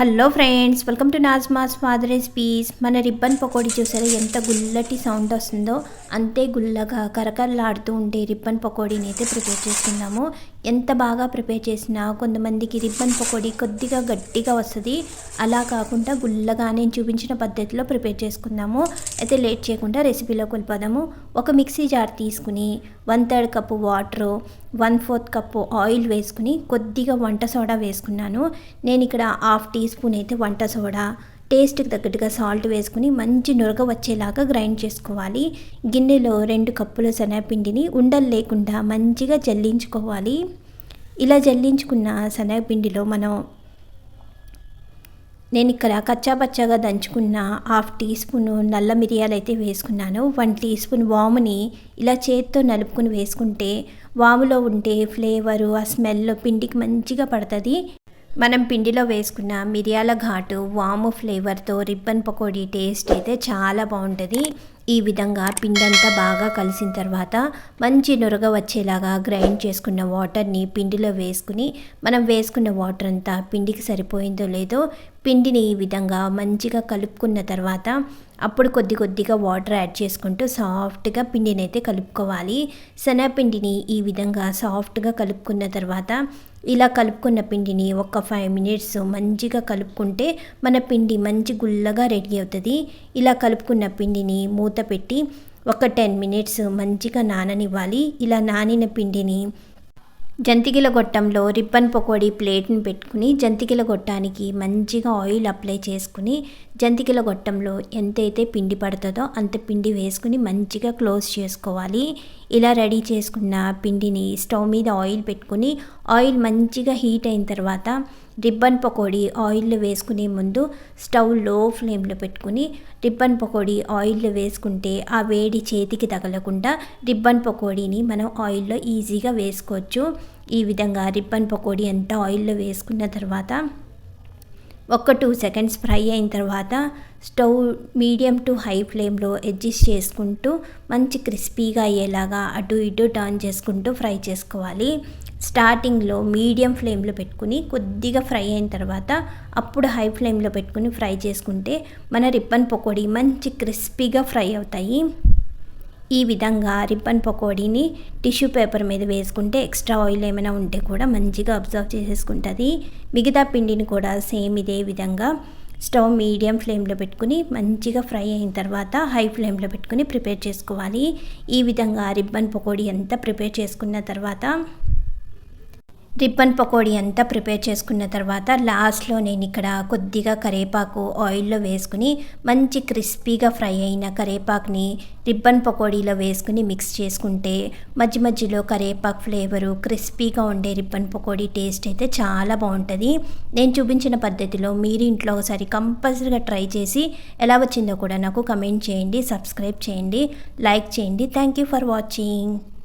Hello friends welcome to నాజ్మాస్ father piece మన ribbon pakodi చూసారా? ఎంత గుల్లటి సౌండ్ వస్తుందో అంతే గుల్లగా కరకరలాడుతూ ఉండే రిబ్బన్ పకోడీని అయితే ప్రిపేర్ చేసుకుందాము. ఎంత బాగా ప్రిపేర్ చేసినా కొంతమందికి రిబ్బన్ పకోడీ కొద్దిగా గట్టిగా వస్తుంది. అలా కాకుండా గుల్లగా నేను చూపించిన పద్ధతిలో ప్రిపేర్ చేసుకుందాము. అయితే లేట్ చేయకుండా రెసిపీలోకి వెళ్ళిపోదాము. ఒక మిక్సీ జార్ తీసుకుని one third cup water one fourth cup oil వేసుకుని కొద్దిగా వంట సోడా వేసుకున్నాను. నేను ఇక్కడ హాఫ్ టీ స్పూన్ అయితే వంట సోడా. టేస్ట్కి తగ్గట్టుగా సాల్ట్ వేసుకుని మంచి నురగ వచ్చేలాగా గ్రైండ్ చేసుకోవాలి. గిన్నెలో రెండు కప్పుల శనగపిండిని ఉండలు లేకుండా మంచిగా జల్లించుకోవాలి. ఇలా జల్లించుకున్న శనగపిండిలో మనం నేను ఇక్కడ కచ్చాపచ్చాగా దంచుకున్న హాఫ్ టీ స్పూన్ నల్ల మిరియాలు అయితే వేసుకున్నాను. వన్ టీ స్పూన్ వాముని ఇలా చేత్తో నలుపుకుని వేసుకుంటే వాములో ఉంటే ఫ్లేవరు ఆ స్మెల్ పిండికి మంచిగా పడుతుంది. మనం పిండిలో వేసుకున్న మిరియాల ఘాటు వాము ఫ్లేవర్తో రిబ్బన్ పకోడీ టేస్ట్ అయితే చాలా బాగుంటుంది. ఈ విధంగా పిండి అంతా బాగా కలిసిన తర్వాత మంచి నురగ వచ్చేలాగా గ్రైండ్ చేసుకున్న వాటర్ని పిండిలో వేసుకుని మనం వేసుకున్న వాటర్ అంతా పిండికి సరిపోయిందో లేదో పిండిని ఈ విధంగా మంచిగా కలుపుకున్న తర్వాత అప్పుడు కొద్ది కొద్దిగా వాటర్ యాడ్ చేసుకుంటూ సాఫ్ట్గా పిండిని అయితే కలుపుకోవాలి. శనగపిండిని ఈ విధంగా సాఫ్ట్గా కలుపుకున్న తర్వాత ఇలా కలుపుకున్న పిండిని ఒక ఫైవ్ మినిట్స్ మంచిగా కలుపుకుంటే మన పిండి మంచి గుల్లగా రెడీ అవుతుంది. ఇలా కలుపుకున్న పిండిని మూత పెట్టి ఒక టెన్ మినిట్స్ మంచిగా నాననివ్వాలి. ఇలా నానిన పిండిని జంతికల గొట్టంలో రిబ్బన్ పకోడీ ప్లేట్ని పెట్టుకుని జంతికల గొట్టానికి మంచిగా ఆయిల్ అప్లై చేసుకుని జంతికల గొట్టంలో ఎంతైతే పిండి పడుతుందో అంత పిండి వేసుకుని మంచిగా క్లోజ్ చేసుకోవాలి. ఇలా రెడీ చేసుకున్న పిండిని స్టవ్ మీద ఆయిల్ పెట్టుకుని ఆయిల్ మంచిగా హీట్ అయిన తర్వాత రిబ్బన్ పకోడీ ఆయిల్లో వేసుకునే ముందు స్టవ్లో ఫ్లేమ్లో పెట్టుకుని రిబ్బన్ పకోడీ ఆయిల్లో వేసుకుంటే ఆ వేడి చేతికి తగలకుండా రిబ్బన్ పకోడీని మనం ఆయిల్లో ఈజీగా వేసుకోవచ్చు. ఈ విధంగా రిబ్బన్ పకోడీ అంతా ఆయిల్లో వేసుకున్న తర్వాత ఒక టూ సెకండ్స్ ఫ్రై అయిన తర్వాత స్టవ్ మీడియం టు హై ఫ్లేమ్లో అడ్జస్ట్ చేసుకుంటూ మంచి క్రిస్పీగా అయ్యేలాగా అటు ఇటు టర్న్ చేసుకుంటూ ఫ్రై చేసుకోవాలి. స్టార్టింగ్లో మీడియం ఫ్లేమ్లో పెట్టుకుని కొద్దిగా ఫ్రై అయిన తర్వాత అప్పుడు హై ఫ్లేమ్లో పెట్టుకుని ఫ్రై చేసుకుంటే మన రిబ్బన్ పకోడీ మంచి క్రిస్పీగా ఫ్రై అవుతాయి. ఈ విధంగా రిబ్బన్ పకోడీని టిష్యూ పేపర్ మీద వేసుకుంటే ఎక్స్ట్రా ఆయిల్ ఏమైనా ఉంటే కూడా మంచిగా అబ్జర్వ్ చేసేసుకుంటుంది. మిగతా పిండిని కూడా సేమ్ ఇదే విధంగా స్టవ్ మీడియం ఫ్లేమ్లో పెట్టుకుని మంచిగా ఫ్రై అయిన తర్వాత హై ఫ్లేమ్లో పెట్టుకుని ప్రిపేర్ చేసుకోవాలి. ఈ విధంగా రిబ్బన్ పకోడీ అంతా ప్రిపేర్ చేసుకున్న తర్వాత రిబ్బన్ పకోడీ అంతా ప్రిపేర్ చేసుకున్న తర్వాత లాస్ట్లో నేను ఇక్కడ కొద్దిగా కరేపాకు ఆయిల్లో వేసుకుని మంచి క్రిస్పీగా ఫ్రై అయిన కరేపాకుని రిబ్బన్ పకోడీలో వేసుకుని మిక్స్ చేసుకుంటే మధ్య మధ్యలో కరేపాకు ఫ్లేవరు క్రిస్పీగా ఉండే రిబ్బన్ పకోడీ టేస్ట్ అయితే చాలా బాగుంటుంది. నేను చూపించిన పద్ధతిలో మీరు ఇంట్లో ఒకసారి కంపల్సరీగా ట్రై చేసి ఎలా వచ్చిందో కూడా నాకు కమెంట్ చేయండి సబ్స్క్రైబ్ చేయండి లైక్ చేయండి. Thank you for watching.